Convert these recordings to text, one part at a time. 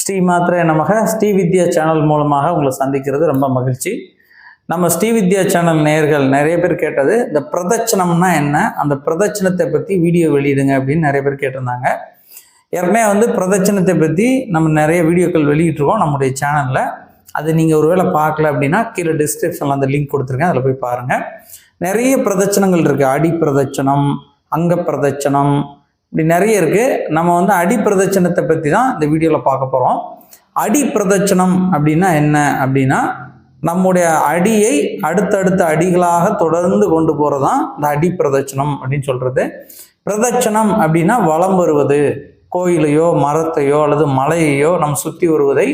ஸ்ரீ மாத்திரை நமக. ஸ்ரீ வித்யா சேனல் மூலமாக உங்களை சந்திக்கிறது ரொம்ப மகிழ்ச்சி. நம்ம ஸ்ரீ வித்யா சேனல் நேயர்கள் நிறைய பேர் கேட்டது இந்த பிரதட்சணம்னா என்ன? அந்த பிரதட்சணத்தை பற்றி வீடியோ வெளியிடுங்க அப்படின்னு நிறைய பேர் கேட்டிருந்தாங்க. ஏற்கனவே வந்து பிரதட்சணத்தை பற்றி நம்ம நிறைய வீடியோக்கள் வெளியிட்டிருக்கோம் நம்முடைய சேனலில். அது நீங்கள் ஒருவேளை பார்க்கல அப்படின்னா கீழே டிஸ்கிரிப்ஷனில் அந்த லிங்க் கொடுத்துருக்கேன். அதில் போய் பாருங்கள் நிறைய பிரதட்சணங்கள் இருக்குது அடி பிரதட்சணம் அங்க பிரதட்சணம் இப்படி நிறைய இருக்குது நம்ம வந்து அடிப்பிரதட்சணத்தை பற்றி தான் இந்த வீடியோவில் பார்க்க போகிறோம் அடிப்பிரதட்சணம் அப்படின்னா என்ன அப்படின்னா நம்முடைய அடியை அடுத்தடுத்த அடிகளாக தொடர்ந்து கொண்டு போகிறது தான் இந்த அடிப்பிரதட்சணம் அப்படின்னு சொல்கிறது பிரதட்சணம் அப்படின்னா வலம் வருவது. கோயிலையோ மரத்தையோ அல்லது மலையையோ நம்ம சுற்றி வருவதை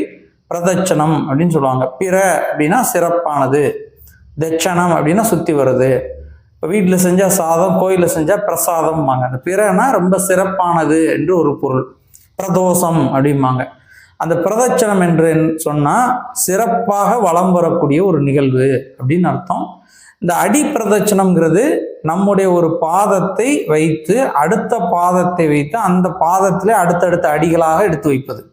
பிரதட்சணம் அப்படின்னு சொல்லுவாங்க. பிற அப்படின்னா சிறப்பானது. தட்சணம் அப்படின்னா சுற்றி வருது. இப்போ வீட்டில் செஞ்சால் சாதம் கோயிலில் செஞ்சால் பிரசாதம்பாங்க. அந்த பிறனா ரொம்ப சிறப்பானது என்று ஒரு பொருள். பிரதோஷம் அப்படிம்பாங்க. அந்த பிரதட்சணம் என்று சொன்னால் சிறப்பாக வலம் வரக்கூடிய ஒரு நிகழ்வு அப்படின்னு அர்த்தம். இந்த அடி பிரதட்சணம்ங்கிறது நம்முடைய ஒரு பாதத்தை வைத்து அடுத்த பாதத்தை வைத்து அந்த பாதத்திலே அடுத்தடுத்த அடிகளாக எடுத்து வைப்பது.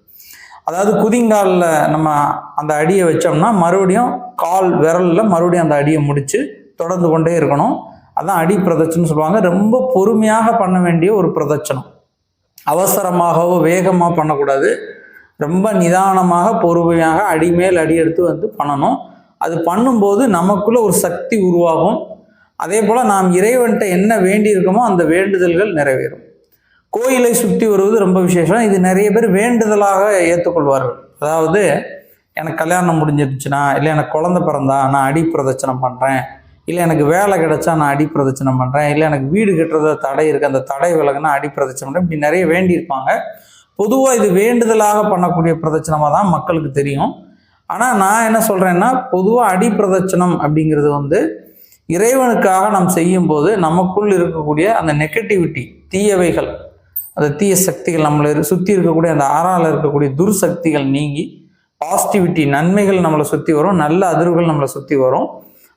அதாவது குதிங்காலில் நம்ம அந்த அடியை வச்சோம்னா மறுபடியும் கால் விரலில் மறுபடியும் அந்த அடியை முடித்து தொடர்ந்து கொண்டே இருக்கணும். அதான் அடி பிரதட்சணம் சொல்லுவாங்க. ரொம்ப பொறுமையாக பண்ண வேண்டிய ஒரு பிரதட்சணம். அவசரமாகவோ வேகமாக பண்ணக்கூடாது. ரொம்ப நிதானமாக பொறுமையாக அடி மேல் அடி எடுத்து வந்து பண்ணணும். அது பண்ணும்போது நமக்குள்ள ஒரு சக்தி உருவாகும். அதே போல் நாம் இறைவன்கிட்ட என்ன வேண்டியிருக்கோமோ அந்த வேண்டுதல்கள் நிறைவேறும். கோயிலை சுற்றி வருவது ரொம்ப விசேஷம். இது நிறைய பேர் வேண்டுதலாக ஏற்றுக்கொள்வார்கள். அதாவது எனக்கு கல்யாணம் முடிஞ்சிருச்சுன்னா இல்லை எனக்கு குழந்தை பிறந்தா நான் அடி பிரதட்சணம் பண்ணுறேன் இல்லை எனக்கு வேலை கிடைச்சா நான் அடிப்பிரதட்சணம் பண்ணுறேன் இல்லை எனக்கு வீடு கட்டுறத தடை இருக்குது அந்த தடை விலகுனா அடிப்பிரதட்சணம் பண்ணுறேன் இப்படி நிறைய வேண்டியிருப்பாங்க. பொதுவாக இது வேண்டுதலாக பண்ணக்கூடிய பிரதட்சணமாக தான் மக்களுக்கு தெரியும். ஆனால் நான் என்ன சொல்கிறேன்னா பொதுவாக அடிப்பிரதட்சணம் அப்படிங்கிறது வந்து இறைவனுக்காக நாம் செய்யும்போது நமக்குள் இருக்கக்கூடிய அந்த நெகட்டிவிட்டி தீயவைகள் அந்த தீய சக்திகள் நம்மளை சுற்றி இருக்கக்கூடிய அந்த ஆறால் இருக்கக்கூடிய துர்சக்திகள் நீங்கி பாசிட்டிவிட்டி நன்மைகள் நம்மளை சுற்றி வரும் நல்ல அதிர்வுகள் நம்மளை சுற்றி வரும்.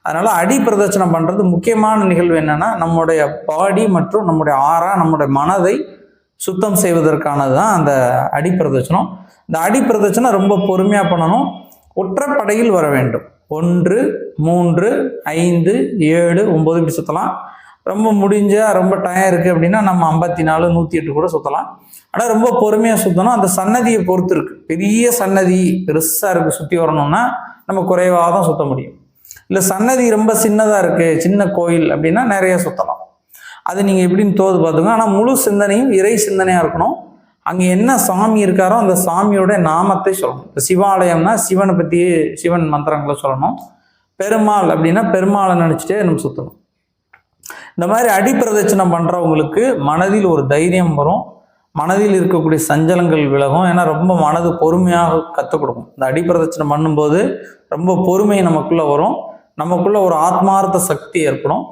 அதனால் அடி பிரதட்சணம் பண்ணுறது முக்கியமான நிகழ்வு என்னென்னா நம்முடைய பாடி மற்றும் நம்முடைய ஆறா நம்முடைய மனதை சுத்தம் செய்வதற்கானது தான் அந்த அடி பிரதட்சணம். இந்த அடி பிரதட்சணம் ரொம்ப பொறுமையாக பண்ணணும். ஒற்றைப்படையில் வர வேண்டும். ஒன்று மூன்று ஐந்து ஏழு ஒம்பது இப்படி சுற்றலாம் ரொம்ப முடிஞ்சால் ரொம்ப டயம் இருக்குது அப்படின்னா நம்ம ஐம்பத்தி நாலு நூற்றி எட்டு கூட சுற்றலாம் ஆனால் ரொம்ப பொறுமையாக சுற்றணும் அந்த சன்னதியை பொறுத்து இருக்குது பெரிய சன்னதி பெருசாக இருக்குது சுற்றி வரணும்னா நம்ம குறைவாக தான் சுற்ற முடியும். இல்லை சன்னதி ரொம்ப சின்னதாக இருக்குது சின்ன கோயில் அப்படின்னா நிறைய சுற்றலாம் அது நீங்கள் எப்படின்னு தோது பார்த்துங்க ஆனால் முழு சிந்தனையும் இறை சிந்தனையாக இருக்கணும். அங்கே என்ன சாமி இருக்காரோ அந்த சாமியோட நாமத்தை சொல்லணும். இப்போ சிவாலயம்னா சிவனை பற்றியே சிவன் மந்திரங்களை சொல்லணும். பெருமாள் அப்படின்னா பெருமாளை நினச்சிட்டே நம்ம சுற்றணும் இந்த மாதிரி அடிப்பிரதட்சணம் பண்ணுறவங்களுக்கு மனதில் ஒரு தைரியம் வரும். மனதில் இருக்கக்கூடிய சஞ்சலங்கள் விலகும். ஏன்னா ரொம்ப மனது பொறுமையாக கற்றுக் கொடுக்கும். இந்த அடிப்பிரதட்சணம் பண்ணும்போது ரொம்ப பொறுமை நமக்குள்ளே வரும். நமக்குள்ள ஒரு ஆத்மார்த்த சக்தி ஏற்படும்.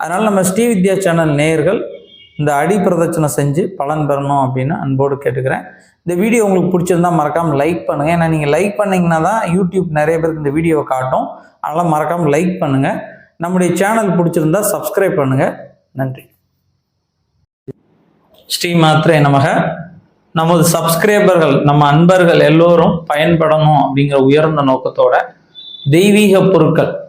அதனால் நம்ம ஸ்ரீ வித்யா சேனல் நேயர்கள் இந்த அடி பிரதட்சணம் செஞ்சு பலன் பெறணும் அப்படின்னு அன்போடு கேட்டுக்கிறேன். இந்த வீடியோ உங்களுக்கு பிடிச்சிருந்தா மறக்காமல் லைக் பண்ணுங்கள் ஏன்னா நீங்கள் லைக் பண்ணிங்கன்னா தான் யூடியூப் நிறைய பேருக்கு இந்த வீடியோவை காட்டும். அதனால் மறக்காமல் லைக் பண்ணுங்கள் நம்முடைய சேனல் பிடிச்சிருந்தா சப்ஸ்கிரைப் பண்ணுங்கள் நன்றி. ஸ்ரீ மாத்திரை நமக. நமது சப்ஸ்கிரைபர்கள் நம்ம அன்பர்கள் எல்லோரும் பயன்படணும் அப்படிங்கிற உயர்ந்த நோக்கத்தோட தெய்வீக பொருட்கள்